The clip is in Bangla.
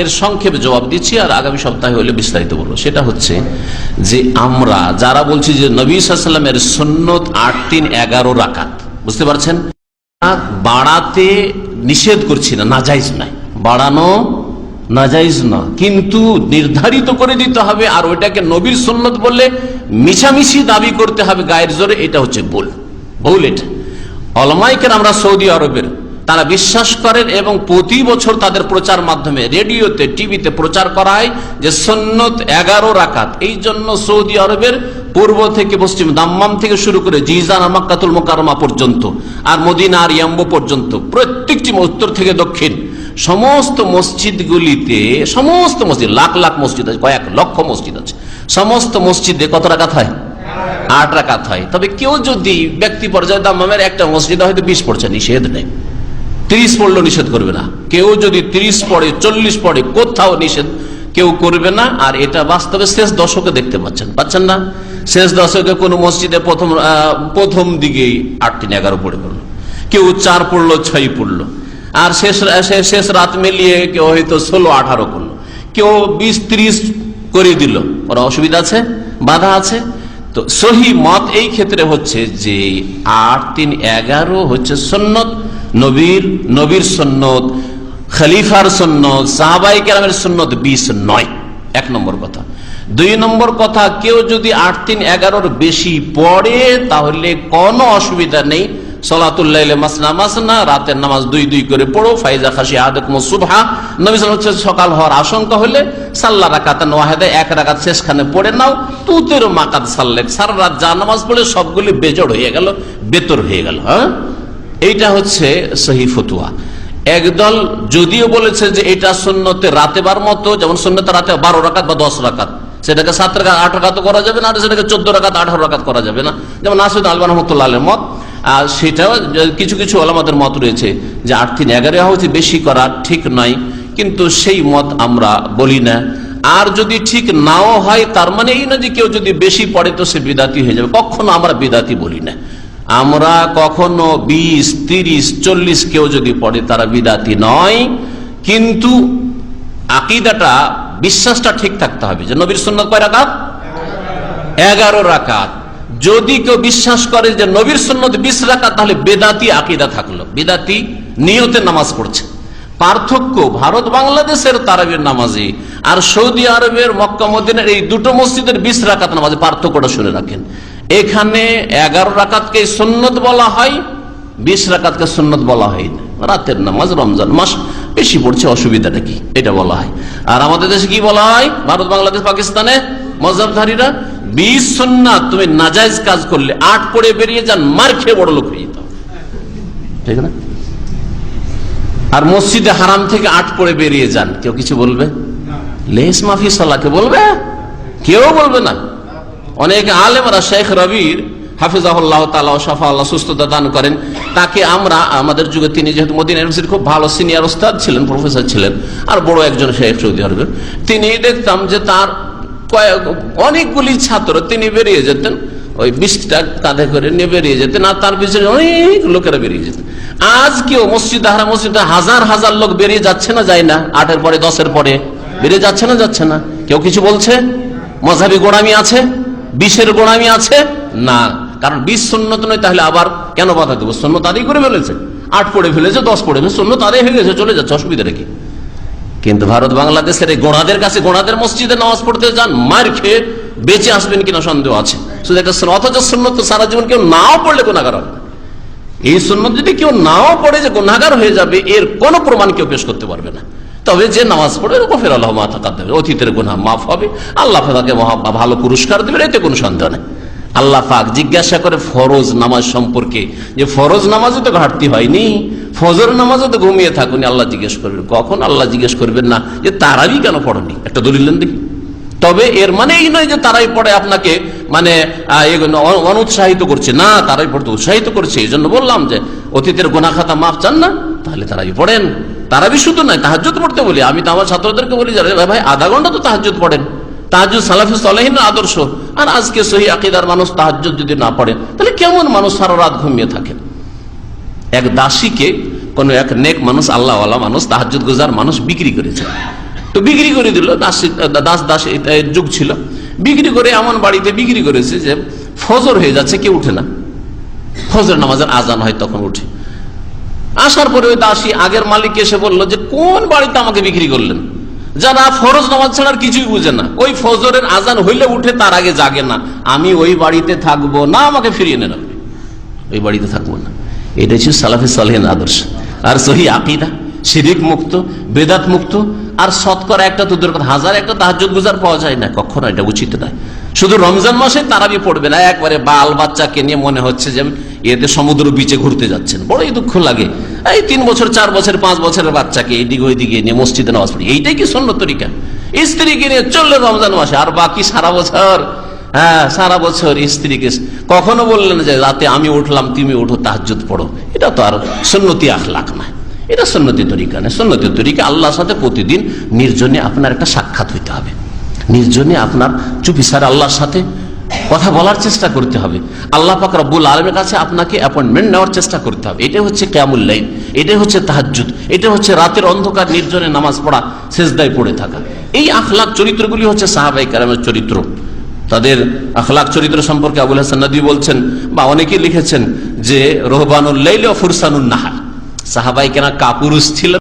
এর সংক্ষেপে জবাব দিচ্ছি আর আগামী সপ্তাহে হলে বিস্তারিত বলব। সেটা হচ্ছে যে আমরা, যারা বলছি যে নবী সাল্লামের সন্ন্যত আট, তিন, এগারো রাকাত, বুঝতে পারছেন? বাড়াতে নিষেধ করছি না, নাজাইজ নাই। বাড়ানো নাজাইজ না, কিন্তু নির্ধারিত করে দিতে হবে আর ওইটাকে নবীর সন্ন্যত বললে মিছামিছি দাবি করতে হবে গায়ের জোরে, এটা হচ্ছে ভুল। ভুল এটা। অলমাইকের আমরা সৌদি আরবের তারা বিশ্বাস করেন এবং প্রতি বছর তাদের প্রচার মাধ্যমে রেডিওতে, টিভিতে প্রচার করা হয় যে সন্ন্যত এগারো রাকাত। এই জন্য সৌদি আরবের পূর্ব থেকে পশ্চিম দাম্মাম থেকে শুরু করে জিজান আমাক্কাতুল মোকারমা পর্যন্ত আর মদিনা আর ইয়াম্বো পর্যন্ত, প্রত্যেকটি উত্তর থেকে দক্ষিণ, সমস্ত মসজিদগুলিতে, সমস্ত মসজিদ, লাখ লাখ মসজিদ আছে, কয়েক লক্ষ মসজিদ আছে, সমস্ত মসজিদে কত রাকাত হয়? আট রাকাত হয়। তবে কেউ যদি ব্যক্তি পর্যায়ে দাম্মামের একটা মসজিদে হয়তো বিশ পড়ছে, নিষেধ নেই। ত্রিশ পড়ল নিষেধ করবে না। কেউ যদি ত্রিশ পড়ে, চল্লিশ পড়ে, কোথাও নিষেধ কেউ করবে না। আর এটা বাস্তবে শেষ দশকে দেখতে পাচ্ছেন। পাচ্ছেন না? শেষ দশকে কোন মসজিদে প্রথম প্রথম দিকেই আট তিন এগারো পড়ে পড়ল কেউ চার পড়ল, ছয় পড়ল। আর শেষ, শেষ- শেষ রাত মিলিয়ে কেউ হয়তো ষোলো, আঠারো করল। কেউ বিশ, ত্রিশ করে দিল। ওরা অসুবিধা আছে? বাধা আছে? তো সহি মত এই ক্ষেত্রে হচ্ছে যে আট, তিন, এগারো হচ্ছে সন্ন্যত, নবীর নবীর সন্ন্যত, খলিফার সন্ন্যত, সাহাবাই কেরামের সন্ন্যত বিশ নয়। এক নম্বর কথা। দুই নম্বর কথা, কেউ যদি আট, তিন, এগারোর বেশি পড়ে, তাহলে কোনো অসুবিধা নেই। সলাতুল্লাহ রাতের নামাজ দুই দুই করে পড়ো। খাসি ওয়াসাল্লাম সকাল হওয়ার আশঙ্কা হলে সাল্লা রাকাত ওয়াহেদে, এক রাকাত শেষখানে পড়ে নাও, তুতের মাকাত সাল্লেক। সারা রাত যা নামাজ পড়ে সবগুলি বেজড় হয়ে গেল, বেতর হয়ে গেল হ্যাঁ? এইটা হচ্ছে সহি ফতুয়া। একদল যদিও বলেছে যে এটা সুন্নতে রাতে বার মতো, যেমন সুন্নতে রাতে বারো রাকাত বা দশ রাকাত। সেটাকে সাত রাকাত, আট রাকাত করা যাবে না, আর সেটাকে চোদ্দ রাকাত, আঠারো রাকাত করা যাবে না। যেমন নাসিদ আলবান রহমতুল্লাহ আলের মত। আর সেটাও কিছু কিছু আলামাদের মত রয়েছে যে আট তিন এগারো হচ্ছে বেশি করা ঠিক নয়। কিন্তু সেই মত আমরা বলি না। আর যদি ঠিক নাও হয়, তার মানে এই না যে কেউ যদি বেশি পড়ে তো সে বিদাতি হয়ে যাবে। কখনো আমরা বিদাতি বলি না। আমরা কখনো বিশ, তিরিশ, চল্লিশ কেউ যদি পড়ে, তারা বিদাতি নয়। কিন্তু আকিদাটা, বিশ্বাসটা ঠিক থাকতে হবে যে নবীর সুন্নত কয় রাকাত? এগারো রাকাত। যদি কেউ বিশ্বাস করে যে নবীর সুন্নত বিশ রাকাত, তাহলে বেদাতি আকিদা থাকল। বেদাতি নিয়তে নামাজ পড়ছে। পার্থক্য ভারত বাংলাদেশের তারাবির নামাজে আর সৌদি আরবের মক্কা মদিনের এই দুটো মসজিদের বিশ রাকাত নামাজে পার্থক্যটা শুনে রাখেন। এখানে এগারো রাকাতকে সুন্নত বলা হয়, বিশ রাকাতকে সুন্নত বলা হয় না। রাতের নামাজ, রমজান মাস, বেশি পড়ছে, অসুবিধাটা কি? এটা বলা হয়। আর আমাদের দেশে কি বলা হয়? ভারত, বাংলাদেশ, পাকিস্তানে মজাবধারীরা বিশ সন্ন্যাত তুমি নাজাইজ কাজ করলে, আট পড়ে বেরিয়ে যান, মার খেয়ে বড় লোক হয়ে যেত। ঠিক না? আর মসজিদে হারাম থেকে আট পড়ে বেরিয়ে যান। কেউ কিছু বলবে? লেস মাফি সাল্লাহকে বলবে? কেউ বলবে না। অনেক আলেমরা শেখ রবির সুস্থতা দান করেন। তাকে আমরা, আমাদের যুগে তিনি যেহেতু খুব ভালো সিনিয়র ওস্তাদ ছিলেন, প্রফেসর ছিলেন, আর বড় একজন শেখ তিনি দেখতাম যে তার কয়েক, অনেকগুলি ছাত্র তিনি বেরিয়ে যেতেন। ওই বৃষ্টিটা কাঁধে করে নিয়ে বেরিয়ে যেতেন আর তার পিছনে অনেক লোকেরা বেরিয়ে যেতেন আজ কেউ মসজিদ হারা মসজিদে হাজার হাজার লোক বেরিয়ে যাচ্ছে না, যায় না। আটের পরে, দশের পরে। বেরিয়ে যাচ্ছে না যাচ্ছে না। কেউ কিছু বলছে? মজাবি গোড়ামি আছে? বিশের গোড়ামি আছে? না। কারণ বিশ শূন্যত নয়, তাহলে আবার কেন বাধা দেবো? শূন্য তাদের করে ফেলেছে। আট পড়ে ফেলেছে, দশ পড়ে ফেলেছে শূন্য তাদের হয়ে গেছে, চলে যাচ্ছে, অসুবিধা কি? কিন্তু ভারত বাংলাদেশের এই গোড়াদের কাছে, গোড়াদের মসজিদে নামাজ পড়তে যান, মার খেয়ে বেঁচে আসবেন কিনা সন্দেহ আছে। শুধু একটা শূন্য- অথচ শূন্যত সারা জীবন কেউ নাও পড়লে গুণাগার হবে এই সুন্নত যদি কেউ নাও পড়ে যে গুণাগার হয়ে যাবে, এর কোনো প্রমাণ কেউ পেশ করতে পারবে না। তবে যে নামাজ পড়ে কফের আল্লাহ মাথা দেবে অতীতের গুণা মাফ হবে। আল্লাহ তাকে ভালো পুরস্কার দেবে এতে কোনো সন্দেহ নেই। আল্লাহ পাক জিজ্ঞাসা করে ফরজ নামাজ সম্পর্কে, যে ফরজ নামাজও তো ঘাটতি হয়নি ফজর নামাজও তো ঘুমিয়ে থাকুনি, আল্লাহ জিজ্ঞেস করবেন। কখন? আল্লাহ জিজ্ঞেস করবেন না, যে তারাবি কেন পড়নি? একটা দলিল দেখি। তবে এর মানে এই নয় যে তারাই পড়ে আপনাকে মানে অনুৎসাহিত করছে। না, তারাই পড়তে উৎসাহিত করছে। এই জন্য বললাম যে, অতীতের গোনা খাতা মাফ চান না, তাহলে তারাই পড়েন। তারাবি শুধু নয়, তাহাজ্জুদ পড়তে বলি। আমি তো আমার ছাত্রদেরকে বলি ভাই, আধা ঘণ্টা তো তাহাজ্জুদ পড়েন। তাহাজুদ সালাফি সালাহিনের আদর্শ। আর আজকে সহি আকিদার মানুষ তাহাজ্জুদ যদি না পড়ে, তাহলে কেমন মানুষ সারা রাত ঘুমিয়ে থাকেন এক দাসীকে কোন এক নেক মানুষ, আল্লাহওয়ালা মানুষ তাহাজুদ গুজার মানুষ বিক্রি করেছে। তো বিক্রি করে দিল, দাস দাস যুগ ছিল। বিক্রি করে এমন বাড়িতে বিক্রি করেছে যে ফজর হয়ে যাচ্ছে, কেউ উঠে না। ফজর নামাজের আজান হয়, তখন উঠে। আসার পরে ওই দাসী আগের মালিক এসে বলল যে, কোন বাড়িতে আমাকে বিক্রি করলেন? যারা ফরজ নামাজ ছাড়া আর কিছুই বুঝে না। ওই ফজরের আজান হইলে উঠে তার আগে জাগে না। আমি ওই বাড়িতে থাকব না, আমাকে ফিরিয়ে নেন ওই বাড়িতে থাকব না। এটা ছিল সালাফি সালহেন আদর্শ। আর সহি আকিদা। শিরিক মুক্ত, বেদাত মুক্ত, আর শতকরা একটা তো দূর কথা, হাজার একটা তাহাজুদ গুজার পাওয়া যায় না, কখনো এটা উচিত নয়। শুধু রমজান মাসে তারাবি পড়বে না, একবারে বাল বাচ্চাকে নিয়ে মনে হচ্ছে যে এতে সমুদ্র বিচে ঘুরতে যাচ্ছেন। বড়ই দুঃখ লাগে। এই তিন বছর, চার বছর, পাঁচ বছরের বাচ্চাকে এদিকে ওইদিকে নিয়ে মসজিদে নামাজ পড়ি, এইটাই কি সন্ন্য তরিকা? স্ত্রীকে নিয়ে চললে রমজান মাসে, আর বাকি সারা বছর হ্যাঁ সারা বছর স্ত্রীকে কখনো বললেন যে, রাতে আমি উঠলাম, তুমি উঠো তাহাজুদ পড়ো। এটা তো আর সন্নতি আখলাখ নয়। এটা সন্নতি তরিকা নয় সন্নতি তরিকা আল্লাহর সাথে প্রতিদিন নির্জনে আপনার একটা সাক্ষাৎ হইতে হবে। নির্জনে আপনার চুপি সার আল্লাহর সাথে কথা বলার চেষ্টা করতে হবে। আল্লাহ পাক রব্বুল আলমের কাছে আপনাকে অ্যাপয়েন্টমেন্ট নেওয়ার চেষ্টা করতে হবে। এটাই হচ্ছে কেয়ামুল্লাইন এটাই হচ্ছে তাহাজুদ এটা হচ্ছে রাতের অন্ধকার নির্জনে নামাজ পড়া শেষদায় পড়ে থাকা। এই আখলাখ চরিত্রগুলি হচ্ছে সাহাবাই কারামের চরিত্র। তাদের আখলাক চরিত্র সম্পর্কে আবুল হাসান নদী বলছেন বা অনেকে লিখেছেন যে রোহবানুল লাইল ও ফুরসানুন নাহার। সাহাবাই কেনা কাপুরুষ ছিল।